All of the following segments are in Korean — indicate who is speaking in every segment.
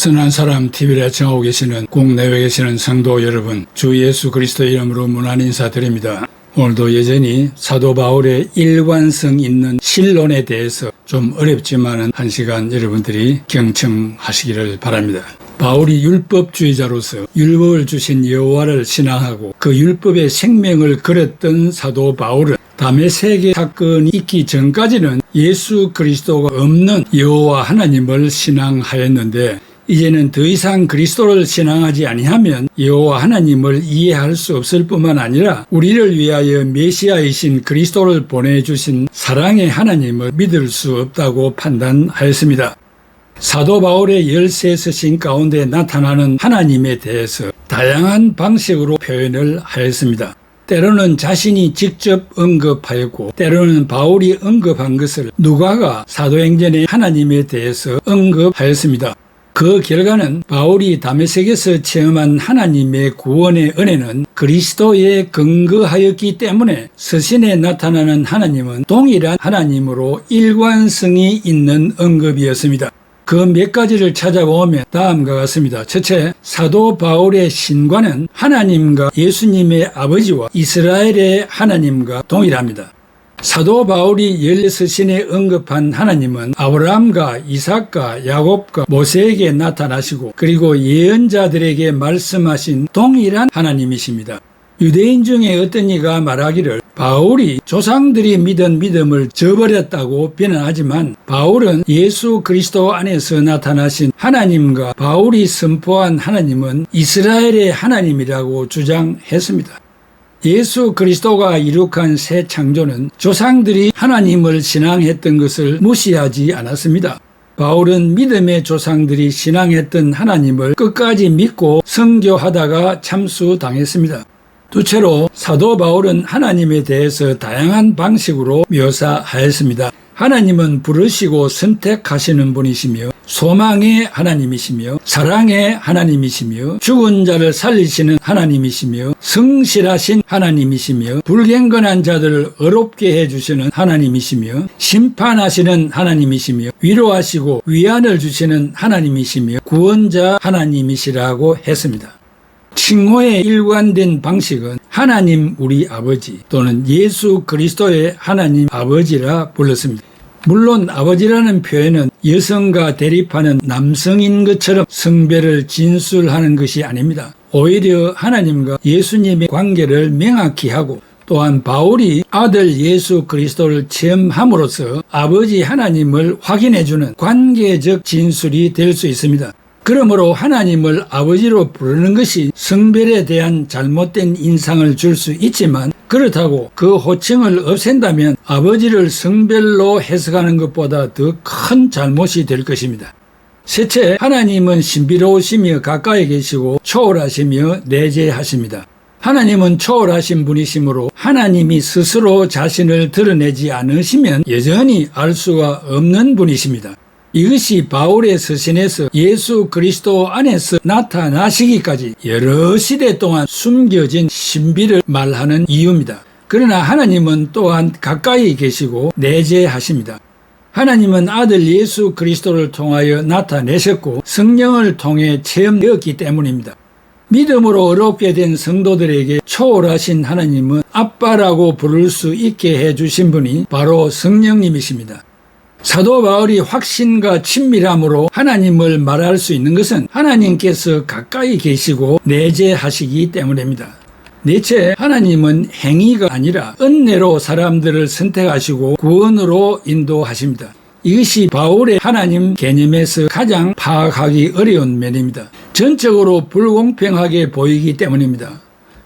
Speaker 1: 선한 사람 TV를 애청하고 계시는 국내외 계시는 성도 여러분, 주 예수 그리스도 이름으로 문안 인사드립니다. 오늘도 여전히 사도 바울의 일관성 있는 신론에 대해서 좀 어렵지만은 한 시간 여러분들이 경청하시기를 바랍니다. 바울이 율법주의자로서 율법을 주신 여호와를 신앙하고 그 율법의 생명을 걸었던 사도 바울은 담의 세계 사건이 있기 전까지는 예수 그리스도가 없는 여호와 하나님을 신앙하였는데 이제는 더 이상 그리스도를 신앙하지 아니하면 여호와 하나님을 이해할 수 없을 뿐만 아니라 우리를 위하여 메시아이신 그리스도를 보내주신 사랑의 하나님을 믿을 수 없다고 판단하였습니다. 사도 바울의 열세 서신 가운데 나타나는 하나님에 대해서 다양한 방식으로 표현을 하였습니다. 때로는 자신이 직접 언급하였고 때로는 바울이 언급한 것을 누가가 사도행전의 하나님에 대해서 언급하였습니다. 그 결과는 바울이 다메섹에서 체험한 하나님의 구원의 은혜는 그리스도에 근거하였기 때문에 서신에 나타나는 하나님은 동일한 하나님으로 일관성이 있는 언급이었습니다. 그몇 가지를 찾아보면 다음과 같습니다. 첫째, 사도 바울의 신과는 하나님과 예수님의 아버지와 이스라엘의 하나님과 동일합니다. 사도 바울이 열여서신에 언급한 하나님은 아브라함과 이삭과 야곱과 모세에게 나타나시고 그리고 예언자들에게 말씀하신 동일한 하나님이십니다. 유대인 중에 어떤 이가 말하기를 바울이 조상들이 믿은 믿음을 저버렸다고 비난하지만 바울은 예수 그리스도 안에서 나타나신 하나님과 바울이 선포한 하나님은 이스라엘의 하나님이라고 주장했습니다. 예수 그리스도가 이룩한 새 창조는 조상들이 하나님을 신앙했던 것을 무시하지 않았습니다. 바울은 믿음의 조상들이 신앙했던 하나님을 끝까지 믿고 성교하다가 참수당했습니다. 두째로 사도 바울은 하나님에 대해서 다양한 방식으로 묘사하였습니다. 하나님은 부르시고 선택하시는 분이시며 소망의 하나님이시며 사랑의 하나님이시며 죽은 자를 살리시는 하나님이시며 성실하신 하나님이시며 불경건한 자들을 어렵게 해주시는 하나님이시며 심판하시는 하나님이시며 위로하시고 위안을 주시는 하나님이시며 구원자 하나님이시라고 했습니다. 칭호에 일관된 방식은 하나님 우리 아버지 또는 예수 그리스도의 하나님 아버지라 불렀습니다. 물론 아버지라는 표현은 여성과 대립하는 남성인 것처럼 성별을 진술하는 것이 아닙니다. 오히려 하나님과 예수님의 관계를 명확히 하고 또한 바울이 아들 예수 그리스도를 체험함으로써 아버지 하나님을 확인해주는 관계적 진술이 될 수 있습니다. 그러므로 하나님을 아버지로 부르는 것이 성별에 대한 잘못된 인상을 줄 수 있지만 그렇다고 그 호칭을 없앤다면 아버지를 성별로 해석하는 것보다 더 큰 잘못이 될 것입니다. 셋째, 하나님은 신비로우시며 가까이 계시고 초월하시며 내재하십니다. 하나님은 초월하신 분이시므로 하나님이 스스로 자신을 드러내지 않으시면 여전히 알 수가 없는 분이십니다. 이것이 바울의 서신에서 예수 그리스도 안에서 나타나시기까지 여러 시대 동안 숨겨진 신비를 말하는 이유입니다. 그러나 하나님은 또한 가까이 계시고 내재하십니다. 하나님은 아들 예수 그리스도를 통하여 나타내셨고 성령을 통해 체험되었기 때문입니다. 믿음으로 어렵게 된 성도들에게 초월하신 하나님은 아빠라고 부를 수 있게 해주신 분이 바로 성령님이십니다. 사도 바울이 확신과 친밀함으로 하나님을 말할 수 있는 것은 하나님께서 가까이 계시고 내재하시기 때문입니다. 넷째, 하나님은 행위가 아니라 은혜로 사람들을 선택하시고 구원으로 인도하십니다. 이것이 바울의 하나님 개념에서 가장 파악하기 어려운 면입니다. 전적으로 불공평하게 보이기 때문입니다.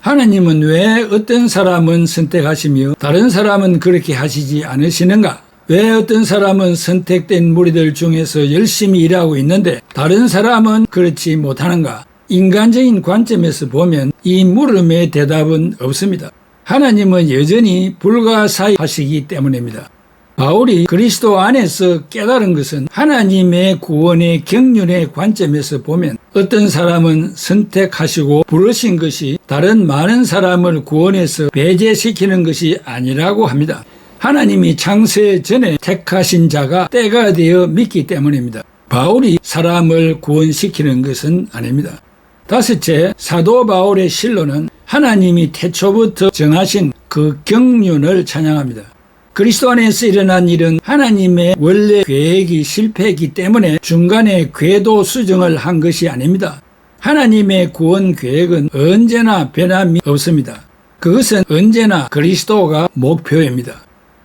Speaker 1: 하나님은 왜 어떤 사람은 선택하시며 다른 사람은 그렇게 하시지 않으시는가? 왜 어떤 사람은 선택된 무리들 중에서 열심히 일하고 있는데 다른 사람은 그렇지 못하는가? 인간적인 관점에서 보면 이 물음의 대답은 없습니다. 하나님은 여전히 불가사의하시기 때문입니다. 바울이 그리스도 안에서 깨달은 것은 하나님의 구원의 경륜의 관점에서 보면 어떤 사람은 선택하시고 부르신 것이 다른 많은 사람을 구원해서 배제시키는 것이 아니라고 합니다. 하나님이 창세 전에 택하신 자가 때가 되어 믿기 때문입니다. 바울이 사람을 구원시키는 것은 아닙니다. 다섯째, 사도 바울의 실로는 하나님이 태초부터 정하신 그 경륜을 찬양합니다. 그리스도 안에서 일어난 일은 하나님의 원래 계획이 실패했기 때문에 중간에 궤도 수정을 한 것이 아닙니다. 하나님의 구원 계획은 언제나 변함이 없습니다. 그것은 언제나 그리스도가 목표입니다.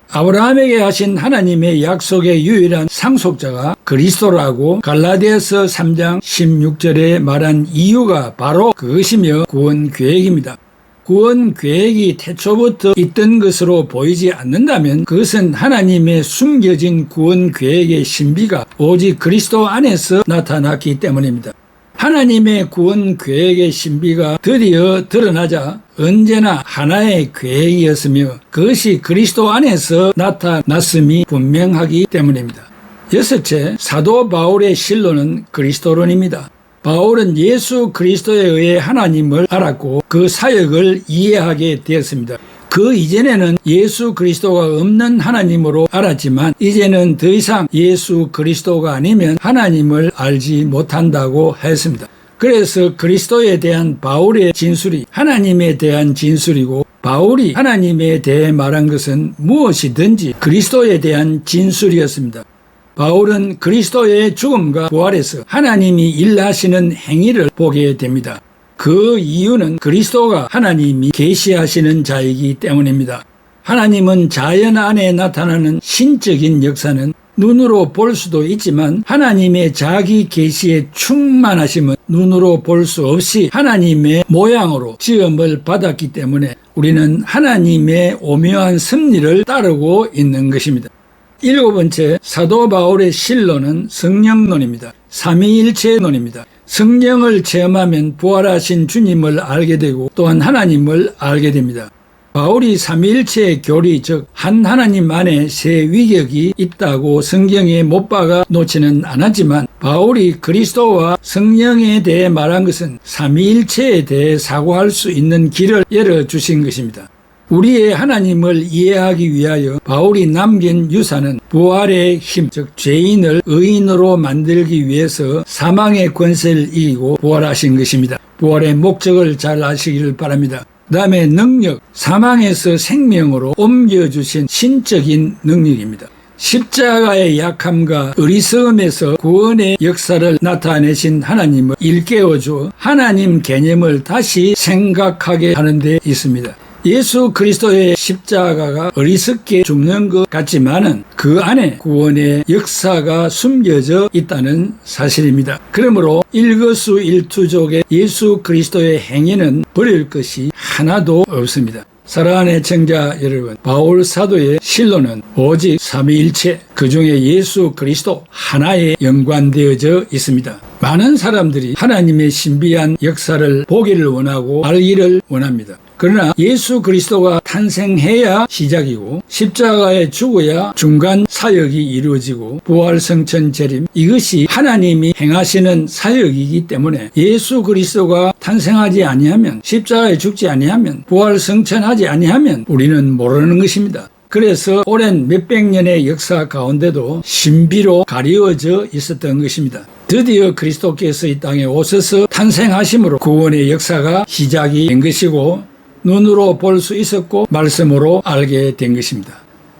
Speaker 1: 아브라함에게 하신 하나님의 약속의 유일한 상속자가 그리스도라고 갈라디아서 3장 16절에 말한 이유가 바로 그것이며 구원 계획입니다. 구원 계획이 태초부터 있던 것으로 보이지 않는다면 그것은 하나님의 숨겨진 구원 계획의 신비가 오직 그리스도 안에서 나타났기 때문입니다. 하나님의 구원 계획의 신비가 드디어 드러나자 언제나 하나의 계획이었으며 그것이 그리스도 안에서 나타났음이 분명하기 때문입니다. 여섯째, 사도 바울의 실로는 그리스도론입니다. 바울은 예수 그리스도에 의해 하나님을 알았고 그 사역을 이해하게 되었습니다. 그 이전에는 예수 그리스도가 없는 하나님으로 알았지만 이제는 더 이상 예수 그리스도가 아니면 하나님을 알지 못한다고 했습니다. 그래서 그리스도에 대한 바울의 진술이 하나님에 대한 진술이고 바울이 하나님에 대해 말한 것은 무엇이든지 그리스도에 대한 진술이었습니다. 바울은 그리스도의 죽음과 부활에서 하나님이 일하시는 행위를 보게 됩니다. 그 이유는 그리스도가 하나님이 계시하시는 자이기 때문입니다. 하나님은 자연 안에 나타나는 신적인 역사는 눈으로 볼 수도 있지만 하나님의 자기 계시의 충만하심은 눈으로 볼 수 없이 하나님의 모양으로 지음을 받았기 때문에 우리는 하나님의 오묘한 섭리를 따르고 있는 것입니다. 일곱 번째 사도 바울의 실론은 성령론입니다. 삼위일체론입니다. 성령을 체험하면 부활하신 주님을 알게 되고 또한 하나님을 알게 됩니다. 바울이 삼위일체의 교리 즉 한 하나님 안에 세 위격이 있다고 성경에 못 박아 놓지는 않았지만 바울이 그리스도와 성령에 대해 말한 것은 삼위일체에 대해 사고할 수 있는 길을 열어 주신 것입니다. 우리의 하나님을 이해하기 위하여 바울이 남긴 유산은 부활의 힘, 즉 죄인을 의인으로 만들기 위해서 사망의 권세를 이기고 부활하신 것입니다. 부활의 목적을 잘 아시기를 바랍니다. 그 다음에 능력, 사망에서 생명으로 옮겨주신 신적인 능력입니다. 십자가의 약함과 어리석음에서 구원의 역사를 나타내신 하나님을 일깨워줘 하나님 개념을 다시 생각하게 하는 데 있습니다. 예수 그리스도의 십자가가 어리석게 죽는 것 같지만은 그 안에 구원의 역사가 숨겨져 있다는 사실입니다. 그러므로 일거수일투족의 예수 그리스도의 행위는 버릴 것이 하나도 없습니다. 사랑하는 청자 여러분, 바울 사도의 실로는 오직 삼위일체, 그 중에 예수 그리스도 하나에 연관되어져 있습니다. 많은 사람들이 하나님의 신비한 역사를 보기를 원하고 알기를 원합니다. 그러나 예수 그리스도가 탄생해야 시작이고 십자가에 죽어야 중간 사역이 이루어지고 부활 성천 재림 이것이 하나님이 행하시는 사역이기 때문에 예수 그리스도가 탄생하지 아니하면 십자가에 죽지 아니하면 부활 성천하지 아니하면 우리는 모르는 것입니다. 그래서 오랜 몇백 년의 역사 가운데도 신비로 가리워져 있었던 것입니다. 드디어 그리스도께서 이 땅에 오셔서 탄생하심으로 구원의 역사가 시작이 된 것이고 눈으로 볼 수 있었고 말씀으로 알게 된 것입니다.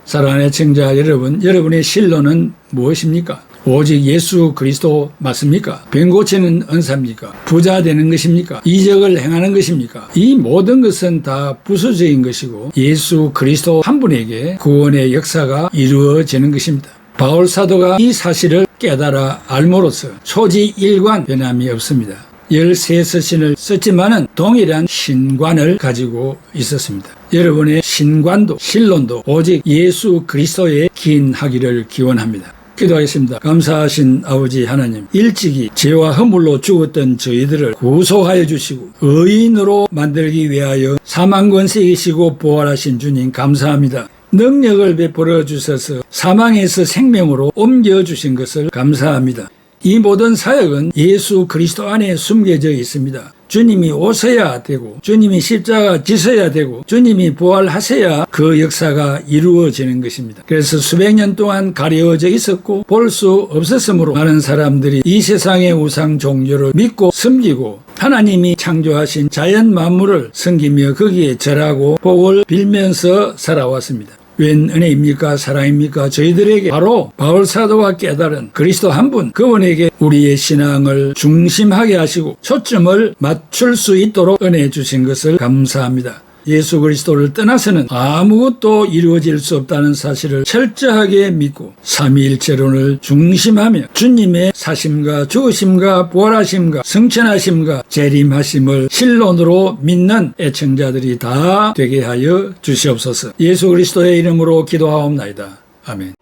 Speaker 1: 사랑하는 청자 여러분, 여러분의 신론은 무엇입니까? 오직 예수 그리스도 맞습니까? 병 고치는 은사입니까? 부자 되는 것입니까? 이적을 행하는 것입니까? 이 모든 것은 다 부수적인 것이고 예수 그리스도 한 분에게 구원의 역사가 이루어지는 것입니다. 바울 사도가 이 사실을 깨달아 알므로써 초지 일관 변함이 없습니다. 13서신을 썼지만은 동일한 신관을 가지고 있었습니다. 여러분의 신관도 신론도 오직 예수 그리스도에 기인하기를 기원합니다. 기도하겠습니다. 감사하신 아버지 하나님, 일찍이 죄와 허물로 죽었던 저희들을 구속하여 주시고 의인으로 만들기 위하여 사망 권세 이시고 부활하신 주님 감사합니다. 능력을 베풀어 주셔서 사망에서 생명으로 옮겨 주신 것을 감사합니다. 이 모든 사역은 예수 그리스도 안에 숨겨져 있습니다. 주님이 오셔야 되고 주님이 십자가 지셔야 되고 주님이 부활하셔야 그 역사가 이루어지는 것입니다. 그래서 수백 년 동안 가려져 있었고 볼 수 없었으므로 많은 사람들이 이 세상의 우상 종교를 믿고 섬기고 하나님이 창조하신 자연 만물을 섬기며 거기에 절하고 복을 빌면서 살아왔습니다. 웬 은혜입니까? 사랑입니까? 저희들에게 바로 바울 사도가 깨달은 그리스도 한 분, 그분에게 우리의 신앙을 중심하게 하시고 초점을 맞출 수 있도록 은혜 주신 것을 감사합니다. 예수 그리스도를 떠나서는 아무것도 이루어질 수 없다는 사실을 철저하게 믿고 삼위일체론을 중심하며 주님의 사심과 죽으심과 부활하심과 성천하심과 재림하심을 실론으로 믿는 애청자들이 다 되게 하여 주시옵소서. 예수 그리스도의 이름으로 기도하옵나이다. 아멘.